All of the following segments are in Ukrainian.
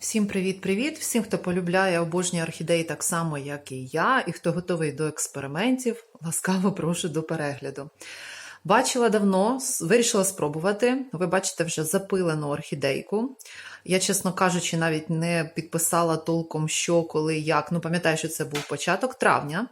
Всім привіт-привіт! Всім, хто полюбляє обожнює орхідеї так само, як і я, і хто готовий до експериментів, ласкаво прошу до перегляду. Бачила давно, вирішила спробувати. Ви бачите вже запилену орхідейку. Я, чесно кажучи, навіть не підписала толком, що, коли, як. Ну, пам'ятаю, що це був початок травня.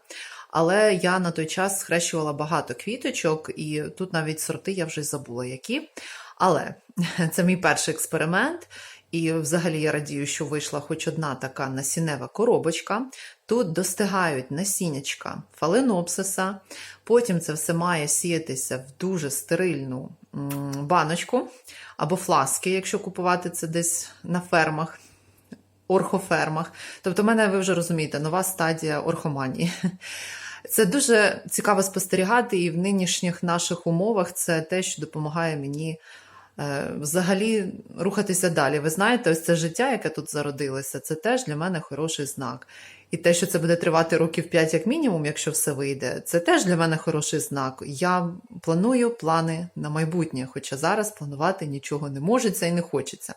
Але я на той час схрещувала багато квіточок, і тут навіть сорти я вже забула які. Але це мій перший експеримент. І взагалі я радію, що вийшла хоч одна така насінева коробочка. Тут достигають насіннячка фаленопсиса, потім це все має сіятися в дуже стерильну баночку або фласки, якщо купувати це десь на фермах, орхофермах. Тобто, в мене ви вже розумієте, нова стадія орхоманії. Це дуже цікаво спостерігати, і в нинішніх наших умовах це те, що допомагає мені взагалі рухатися далі. Ви знаєте, ось це життя, яке тут зародилося, це теж для мене хороший знак. І те, що це буде тривати років 5 як мінімум, якщо все вийде, це теж для мене хороший знак. Я планую плани на майбутнє, хоча зараз планувати нічого не можеться і не хочеться.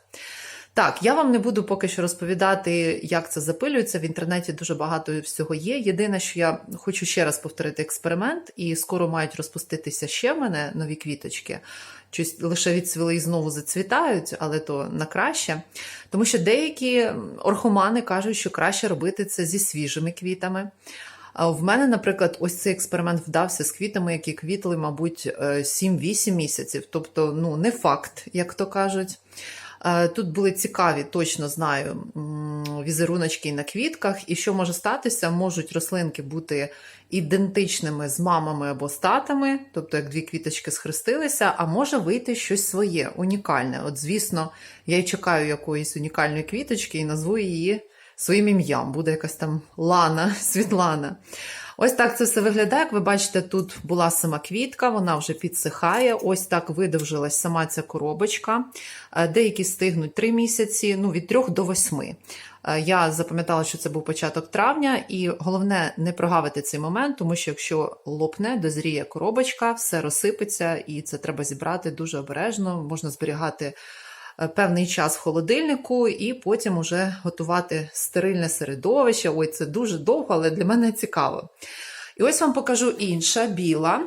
Так, я вам не буду поки що розповідати, як це запилюється. В інтернеті дуже багато всього є. Єдине, що я хочу ще раз повторити експеримент, і скоро мають розпуститися ще в мене нові квіточки. Щось лише відцвіли і знову зацвітають, але то на краще. Тому що деякі орхомани кажуть, що краще робити це зі свіжими квітами. В мене, наприклад, ось цей експеримент вдався з квітами, які квітли, мабуть, е, 7-8 місяців. Тобто, ну, не факт, як то кажуть. Е, Тут були цікаві, точно знаю, візеруночки на квітках. І що може статися? Можуть рослинки бути ідентичними з мамами або з татами, тобто як дві квіточки схрестилися, а може вийти щось своє, унікальне. От, звісно, я й чекаю якоїсь унікальної квіточки і назву її своїм ім'ям. Буде якась там Лана, Світлана. Ось так це все виглядає. Як ви бачите, тут була сама квітка, вона вже підсихає. Ось так видовжилась сама ця коробочка. Е, Деякі стигнуть 3 місяці, ну від 3 до 8. Е, Я запам'ятала, що це був початок травня, і головне не прогавити цей момент, тому що якщо лопне, дозріє коробочка, все розсипеться, і це треба зібрати дуже обережно. Можна зберігати певний час в холодильнику і потім уже готувати стерильне середовище. Ой, це дуже довго, але для мене цікаво. І ось вам покажу інша біла.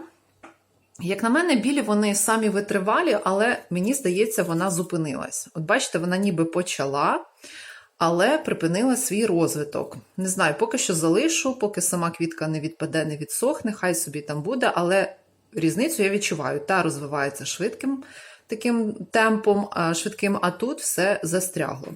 Як на мене, білі вони самі витривалі, але мені здається, вона зупинилась. От бачите, вона ніби почала, але припинила свій розвиток. Не знаю, поки що залишу, поки сама квітка не відпаде, не відсохне, хай собі там буде, але різницю я відчуваю. Та розвивається швидким таким темпом, швидким, а тут все застрягло.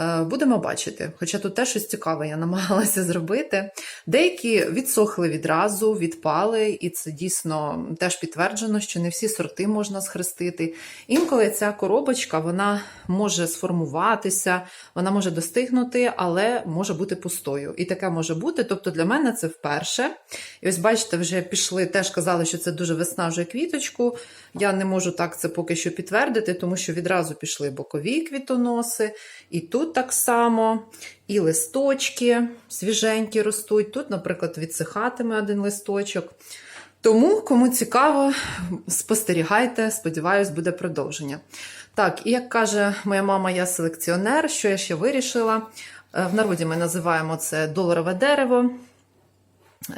Е, Будемо бачити, хоча тут теж щось цікаве я намагалася зробити. Деякі відсохли відразу, відпали, і це дійсно теж підтверджено, що не всі сорти можна схрестити. Інколи ця коробочка вона може сформуватися, вона може достигнути, але може бути пустою. І таке може бути. Тобто для мене це вперше. І ось бачите, вже пішли, теж казали, що це дуже виснажує квіточку. Я не можу так це поки що підтвердити, тому що відразу пішли бокові квітоноси, і тут так само, і листочки свіженькі ростуть. Тут, наприклад, відсихатиме один листочок. Тому, кому цікаво, спостерігайте, сподіваюсь, буде продовження. Так, і як каже моя мама, я селекціонер, що я ще вирішила. Е, В народі ми називаємо це доларове дерево.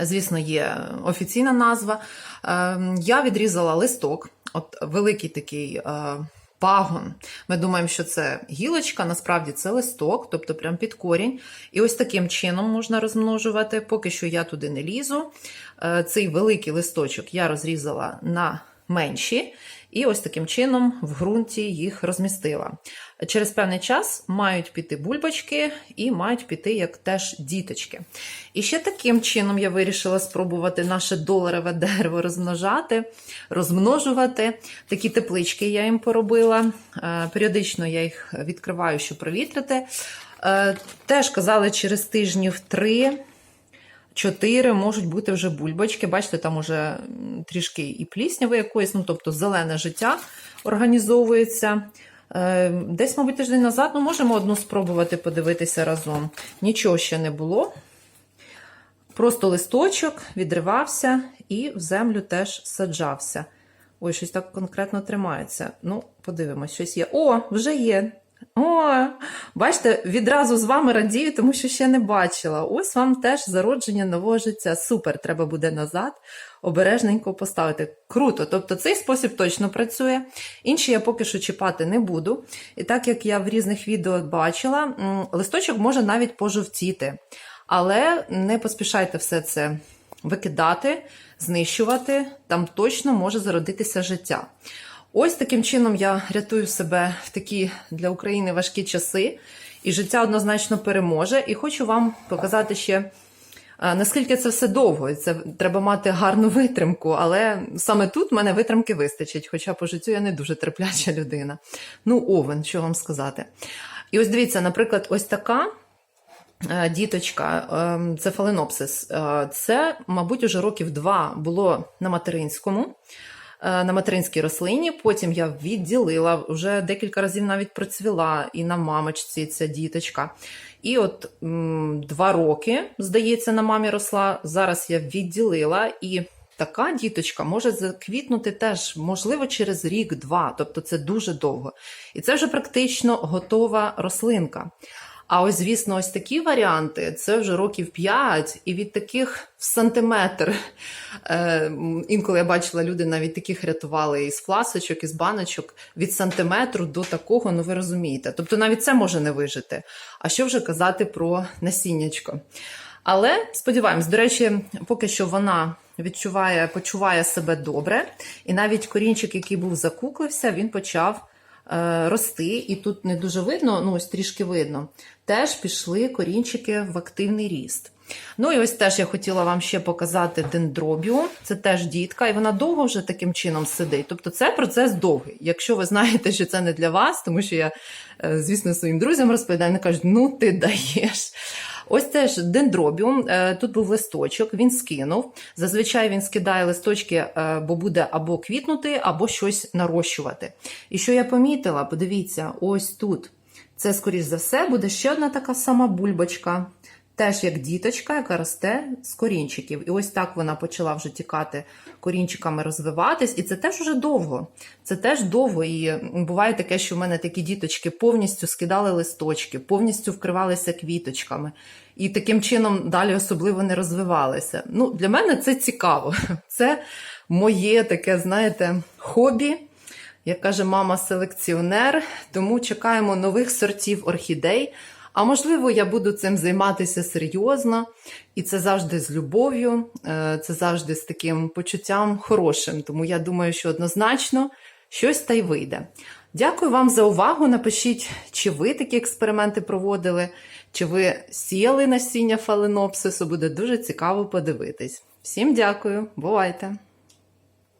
Звісно, є офіційна назва. Е, Я відрізала листок, от великий такий е, пагон. Ми думаємо, що це гілочка, насправді це листок, тобто прям під корінь. І ось таким чином можна розмножувати. Поки що я туди не лізу. Е, Цей великий листочок я розрізала на менші. І ось таким чином в ґрунті їх розмістила. Через певний час мають піти бульбочки і мають піти як теж діточки. І ще таким чином я вирішила спробувати наше доларове дерево розмножати, розмножувати. Такі теплички я їм поробила. Е, Періодично я їх відкриваю, щоб провітрити. Е, Теж казали, через тижнів три. Чотири можуть бути вже бульбочки. Бачите, там уже трішки і плісняви якоїсь, ну тобто зелене життя організовується. Е, Десь, мабуть, тиждень назад ну, можемо одну спробувати подивитися разом. Нічого ще не було. Просто листочок відривався і в землю теж саджався. Ой, щось так конкретно тримається. Ну, подивимось, щось є. О, вже є. О, Бачите, відразу з вами радію, тому що ще не бачила. Ось вам теж зародження нового життя. Супер, треба буде назад обережненько поставити. Круто. Тобто цей спосіб точно працює. Інші я поки що чіпати не буду. І так як я в різних відео бачила, листочок може навіть пожовтіти. Але не поспішайте все це викидати, знищувати, там точно може зародитися життя. Ось таким чином я рятую себе в такі для України важкі часи, і життя однозначно переможе. І хочу вам показати ще. е, Наскільки це все довго, І це треба мати гарну витримку, але саме тут в мене витримки вистачить, хоча по життю я не дуже терпляча людина. Ну, овен, що вам сказати. І ось дивіться, наприклад, ось така Е, Діточка, ем, це фаленопсис. Е, Це, мабуть, уже років два було на материнському, е, на материнській рослині. Потім я відділила, вже декілька разів навіть процвіла і на мамочці ця діточка. І от м, два роки, здається, на мамі росла. Зараз я відділила і. Така діточка може заквітнути теж, можливо, через рік-два, тобто це дуже довго. І це вже практично готова рослинка. А ось, звісно, ось такі варіанти це вже років 5, і від таких в сантиметр. Е, інколи я бачила, люди навіть таких рятували із фласочок, із баночок від сантиметру до такого, ну ви розумієте. Тобто навіть це може не вижити. А що вже казати про насіннячко? Але сподіваємось, до речі, поки що вона відчуває, почуває себе добре, і навіть корінчик, який був закуклився, він почав рости, і тут не дуже видно, ну ось трішки видно. Теж пішли корінчики в активний ріст. Ну і ось теж я хотіла вам ще показати дендробіум. Це теж дітка, і вона довго вже таким чином сидить. Тобто це процес довгий. Якщо ви знаєте, що це не для вас, тому що я, е, звісно, своїм друзям розповідаю, вони кажуть, ну ти даєш. Ось теж дендробіум. Е, Тут був листочок, він скинув. Зазвичай він скидає листочки, е, бо буде або квітнути, або щось нарощувати. І що я помітила, подивіться, ось тут. Це, скоріш за все, буде ще одна така сама бульбочка. Теж як діточка, яка росте з корінчиків. І ось так вона почала вже тікати корінчиками розвиватись. І це теж уже довго. Це теж довго. І буває таке, що в мене такі діточки повністю скидали листочки, повністю вкривалися квіточками. І таким чином далі особливо не розвивалися. Ну, Для мене це цікаво. Це моє таке, знаєте, хобі. Як каже мама селекціонер, тому чекаємо нових сортів орхідей. А можливо, я буду цим займатися серйозно, і це завжди з любов'ю, е, це завжди з таким почуттям хорошим. Тому я думаю, що однозначно щось та й вийде. Дякую вам за увагу. Напишіть, чи ви такі експерименти проводили, чи ви сіяли насіння фаленопсису. Буде дуже цікаво подивитись. Всім дякую, бувайте!